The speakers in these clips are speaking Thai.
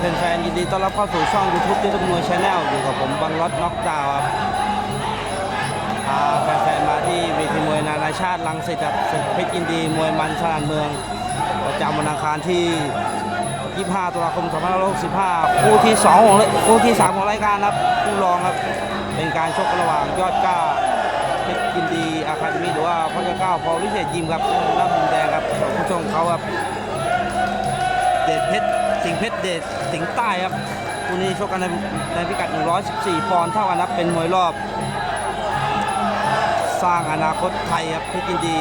แฟนๆยินดีต้อนรับเข้าสู่ช่อง YouTube ที่ตุ้มวยชาแนลอยู่กับผมบังรถน็อกดาวครับพาแฟนๆมาที่เวทีมวยนานาชาติลังสิตครับศึกเพชรยินดีมวยมันชานเมือง ประจำวันอังคารที่ 25 ตุลาคม 2565 คู่ที่ 2 ของคู่ที่ 3 ของรายการครับคู่รองครับ เป็นการชกระหว่างยอดกล้าเพชรยินดีอาคาเดมีหรือว่าพ่อเจ้าก้าพอวิเศษยิมครับรับมุมแดงครับของผู้ชมเขาครับ สิงห์เพชรเดชสิงห์ใต้ครับคู่นี้ชกกันในในพิกัด 114 ปอนด์เท่ากันนับเป็นมวยรอบ สร้างอนาคตไทยครับพี่กินดี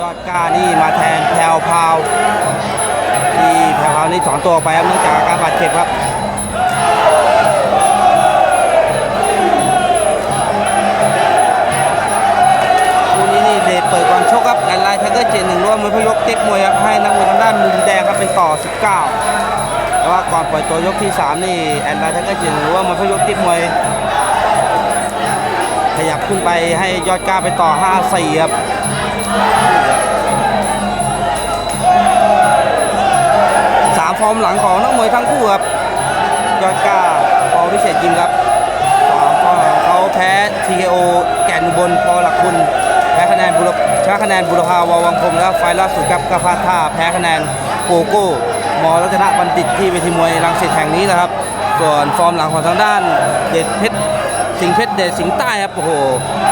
ยอดก้านี่มาแทนแพรวพราวที่แพรวพาวนี่ถอนตัวออกไปครับเนื่องจากอาการบาดเจ็บครับ 19แต่ว่าก่อนปล่อยตัวยกที่ 3 นี่แอนไลน์ไทเกอร์เจนหนึ่งร่วมมือพยกต็กมวย ขยับขึ้นไปให้ยอดก้าไปต่อ 5-4 ครับสามฟอร์มหลังของนักมวยทั้งคู่ครับ ยอดก้าพอวิเศษยิมครับสามฟอร์มหลังเขาแพ้ TKO แก่นบนพอหลักคุณแพ้คะแนนบุรชนะคะแนนบุรพาวาวังพรมแล้วไฟล์ล่าสุดครับกระพาท่าแพ้คะแนนโกโก้ มรัตนบัณฑิตที่เวทีมวยรังสิตแห่งนี้นะครับ ส่วนฟอร์มหลังของทางด้านเดชเพชรสิงเพชรเดชสิงใต้ครับโอ้โห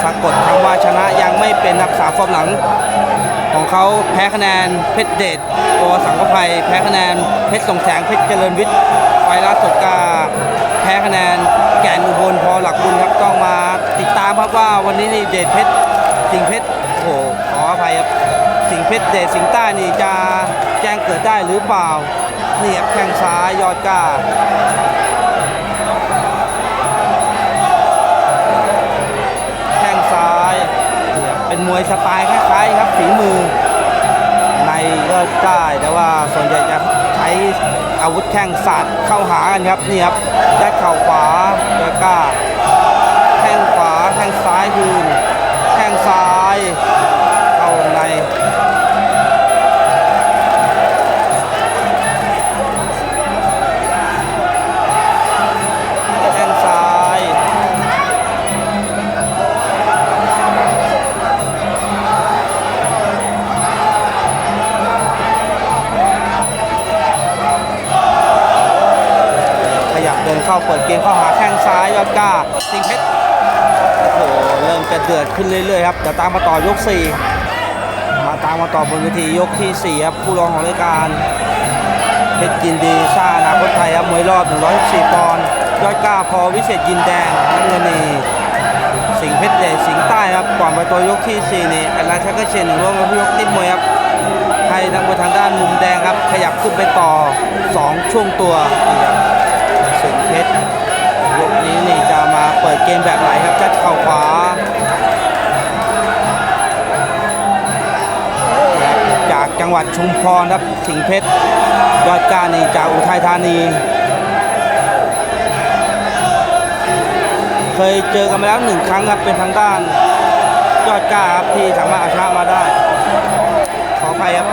สะกดคำว่าชนะยังไม่เป็นนักษาฟอร์มหลัง ของเขาแพ้คะแนนเพชรเดชตัวสังกภัยแพ้คะแนนเพชรสงแสงเพชรเจริญวิทย์ไฟล่าสุดกาแพ้คะแนนแก่นอุบลพอหลักบุญครับต้องมาติดตามครับว่าวันนี้นี่เดชเพชรสิงเพชรโอ้โหขออภัยครับสิงเพชรเดชสิงใต้นี่จะแจ้งเกิดได้หรือเปล่า นี่ครับแข้งซ้ายยอดกล้าแข้งซ้ายเป็นมวยสไตล์คล้ายๆครับฝีมือ ในก็ได้แต่ว่าส่วนใหญ่จะใช้อาวุธแข้งสาดเข้าหากันครับนี่ครับยัดเข่าขวาแล้วก็แข้งขวาแข้งซ้ายคืน ขึ้นเรื่อยๆครับเดี๋ยวตามมาต่อยก 4 มาตามมาต่อบนเวทียกทีสี่4 ครับผู้รองของรายการเพชรยินดีสร้าอนาคตไทยครับมวยรอบ 114ปอนด์ยอดกล้าพอวิเศษยินแดงน้ำเงินนี่สิงเพชรเดชสิงใต้ครับก่อนไปตัวยกทีสี่4 นี่แอดไลน์ชักเกอร์เชนหนึ่งร่วมกับผู้ยกติดมวยครับให้นักมวยทางด้านมุมแดงครับ ขยับขึ้นไปต่อ 2 ช่วงตัวสิงเพชรยกนี้นี่จะมาเปิดเกมแบบไหนครับจัดเข่าขวา จังหวัดชุมพรครับสิงเพชรยอดก้านี่จากอุทัยธานี เคยเจอกันมาแล้วหนึ่งครั้งครับเป็นทางด้าน ยอดก้าครับที่สามารถเอาชนะมาได้ ขออภัยครับ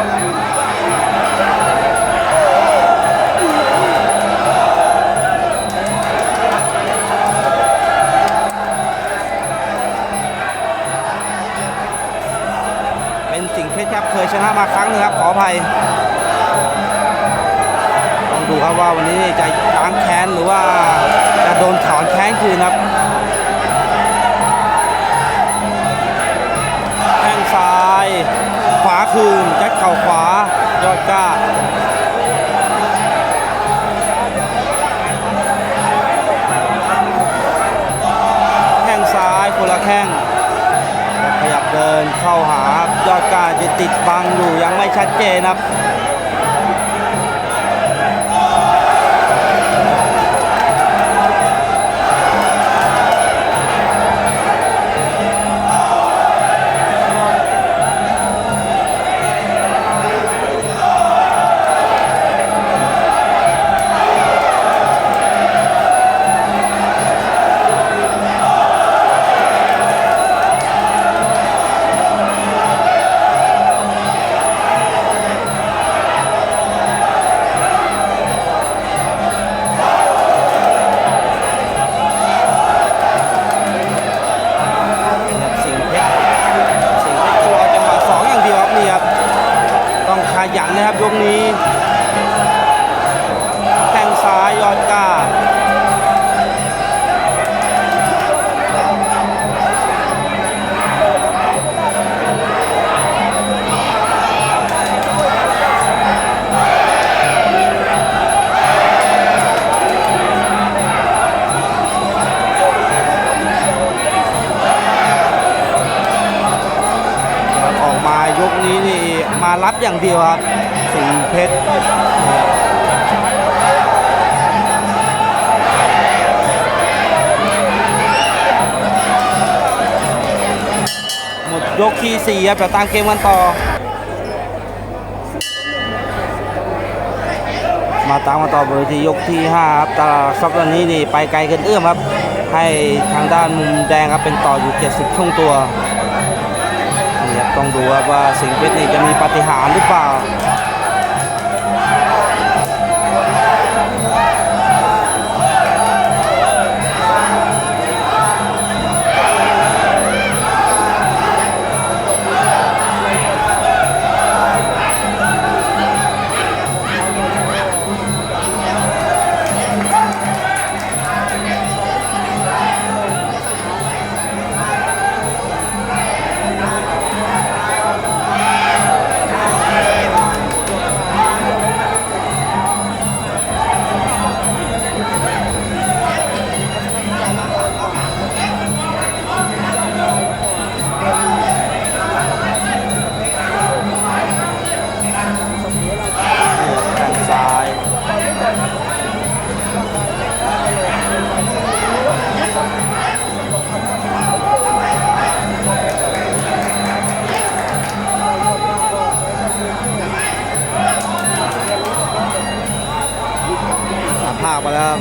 ชนะมาครั้งหนึงครับขออภัยต้องดูครับว่าวันนี้จะล้างแค้นหรือว่าจะโดนถอนแค้นคืนครับแข้งซ้าย ขวาคืนยัดเข่าขวายอดกล้าแข้งซ้ายคนละแข้งขยับเดินเข้าหา ยอดกาจะติดบังอยู่ยังไม่ชัดเจนครับ มายกนี้นี่มารับอย่างเดียวครับสิงเพชรหมดยกที่ 4 ครับเดี๋ยวตามเกมกันต่อ มาตามกันต่อบนที่ยกที่5ครับตาซับตอนนี้นี่ไปไกลเกินเอื้อมครับ ให้ทางด้านมุมแดงครับเป็นต่ออยู่ 70ช่วงตัว ต้องดูครับว่าสิงห์เพชรนี่จะมีปาฏิหาริย์หรือเปล่า ครับ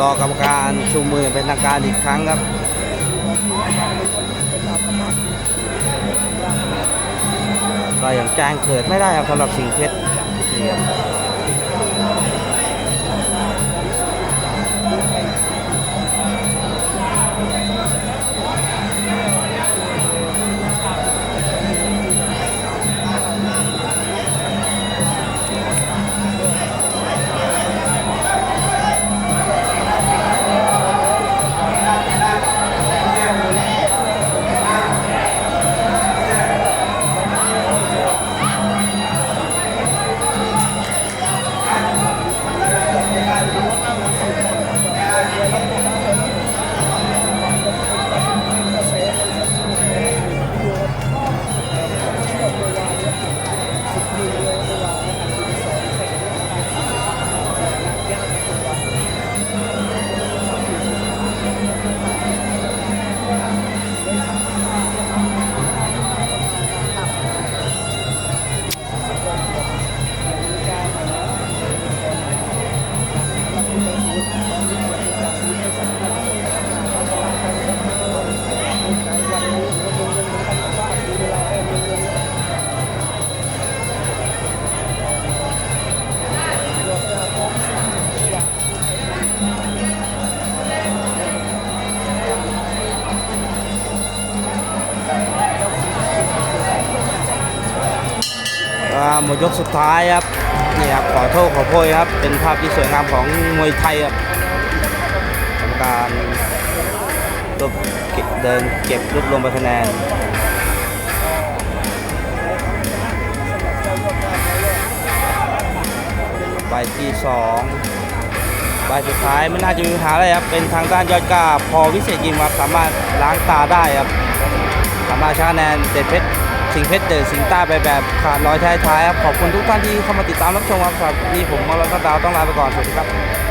รอกรรมการชูมือเป็นทางการอีกครั้งครับก็ยังแจ้งเกิดไม่ได้ครับสำหรับสิงห์เพชร หมดยกสุดท้ายครับนี่ครับขอโทษขอโพยครับ เป็นภาพที่สวยงามของมวยไทยครับกรรมการรวบเดินเก็บรวบรวมไปคะแนนใบที่สองใบสุดท้ายไม่น่าจะมีปัญหาอะไรครับ เป็นทางด้านยอดกาพอวิเศษยิมครับสามารถล้างตาได้ครับสามารถชนะคะแนนเด็ดเพชร สิงเพชรเดอสิงต้ไปแบบขาดลอยท้ายๆครับขอบคุณทุกท่านที่เข้ามาติดตามรับชมครับสำหรับวันนี่ผมมอลล์ดาวต้องลาไปก่อนสวัสดีครับ